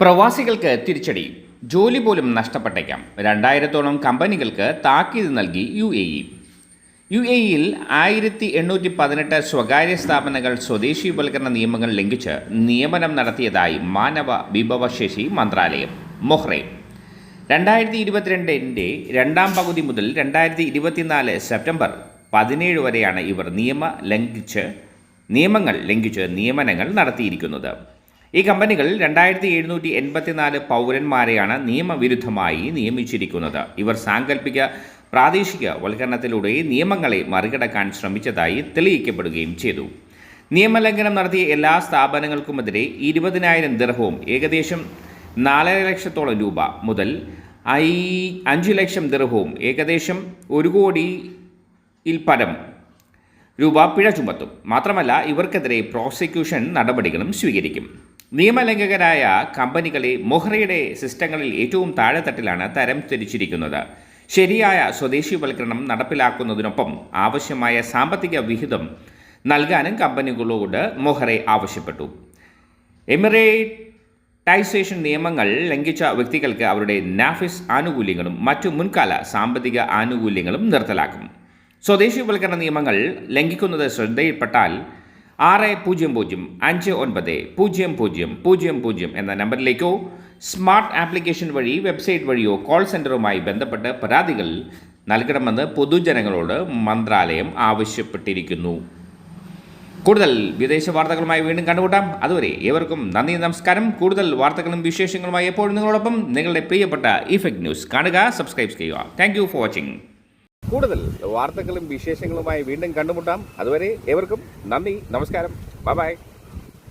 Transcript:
പ്രവാസികൾക്ക് തിരിച്ചടി. ജോലി പോലും നഷ്ടപ്പെട്ടേക്കാം. രണ്ടായിരത്തോളം കമ്പനികൾക്ക് താക്കീത് നൽകി U A E. U A ഇയിൽ ആയിരത്തി എണ്ണൂറ്റി പതിനെട്ട് സ്വകാര്യ സ്ഥാപനങ്ങൾ സ്വദേശീവൽക്കരണ നിയമങ്ങൾ ലംഘിച്ച് നിയമനം നടത്തിയതായി മാനവ വിഭവശേഷി മന്ത്രാലയം മൊഹ്റെ. രണ്ടായിരത്തി ഇരുപത്തിരണ്ടിന്റെ രണ്ടാം പകുതി മുതൽ രണ്ടായിരത്തി ഇരുപത്തിനാല് സെപ്റ്റംബർ പതിനേഴ് വരെയാണ് ഇവർ നിയമ ലംഘിച്ച് നിയമങ്ങൾ ലംഘിച്ച് നിയമനങ്ങൾ നടത്തിയിരിക്കുന്നത്. ഈ കമ്പനികൾ രണ്ടായിരത്തി എഴുന്നൂറ്റി എൺപത്തിനാല് പൗരന്മാരെയാണ് നിയമവിരുദ്ധമായി നിയമിച്ചിരിക്കുന്നത്. ഇവർ സാങ്കല്പിക പ്രാദേശിക വൽക്കരണത്തിലൂടെ നിയമങ്ങളെ മറികടക്കാൻ ശ്രമിച്ചതായി തെളിയിക്കപ്പെടുകയും ചെയ്തു. നിയമലംഘനം നടത്തിയ എല്ലാ സ്ഥാപനങ്ങൾക്കുമെതിരെ ഇരുപതിനായിരം ദിർഹവും ഏകദേശം നാലര ലക്ഷത്തോളം രൂപ മുതൽ ഐ അഞ്ച് ലക്ഷം ദിർഹവും ഏകദേശം ഒരു കോടിയിൽ പരം രൂപ പിഴ ചുമത്തും. മാത്രമല്ല ഇവർക്കെതിരെ പ്രോസിക്യൂഷൻ നടപടികളും സ്വീകരിക്കും. നിയമലംഘകരായ കമ്പനികളെ മൊഹ്റയുടെ സിസ്റ്റങ്ങളിൽ ഏറ്റവും താഴെത്തട്ടിലാണ് തരം തിരിച്ചിരിക്കുന്നത്. ശരിയായ സ്വദേശീവൽക്കരണം നടപ്പിലാക്കുന്നതിനൊപ്പം ആവശ്യമായ സാമ്പത്തിക വിഹിതം നൽകാനും കമ്പനികളോട് മൊഹ്റെ ആവശ്യപ്പെട്ടു. എമിറേറ്റൈസേഷൻ നിയമങ്ങൾ ലംഘിച്ച വ്യക്തികൾക്ക് അവരുടെ നാഫിസ് ആനുകൂല്യങ്ങളും മറ്റു മുൻകാല സാമ്പത്തിക ആനുകൂല്യങ്ങളും നിർത്തലാക്കും. സ്വദേശീവൽക്കരണ നിയമങ്ങൾ ലംഘിക്കുന്നത് ശ്രദ്ധയിൽപ്പെട്ടാൽ ആറ് പൂജ്യം പൂജ്യം അഞ്ച് ഒൻപത് പൂജ്യം പൂജ്യം പൂജ്യം പൂജ്യം എന്ന നമ്പറിലേക്കോ സ്മാർട്ട് ആപ്ലിക്കേഷൻ വഴി വെബ്സൈറ്റ് വഴിയോ കോൾ സെന്ററുമായി ബന്ധപ്പെട്ട് പരാതികൾ നൽകണമെന്ന് പൊതുജനങ്ങളോട് മന്ത്രാലയം ആവശ്യപ്പെട്ടിരിക്കുന്നു. കൂടുതൽ വിദേശ വാർത്തകളുമായി വീണ്ടും കണ്ടുകൂട്ടാം അതുവരെ ഏവർക്കും നന്ദി നമസ്കാരം. കൂടുതൽ വാർത്തകളും വിശേഷങ്ങളുമായി എപ്പോഴും നിങ്ങളോടൊപ്പം നിങ്ങളുടെ പ്രിയപ്പെട്ട ഇഫക്ട് ന്യൂസ് കാണുക സബ്സ്ക്രൈബ് ചെയ്യുക. താങ്ക് ഫോർ വാച്ചിങ് കൂടുതൽ വാർത്തകളും വിശേഷങ്ങളുമായി വീണ്ടും കണ്ടുമുട്ടാം. അതുവരെ ഏവർക്കും നന്ദി നമസ്കാരം. Bye bye.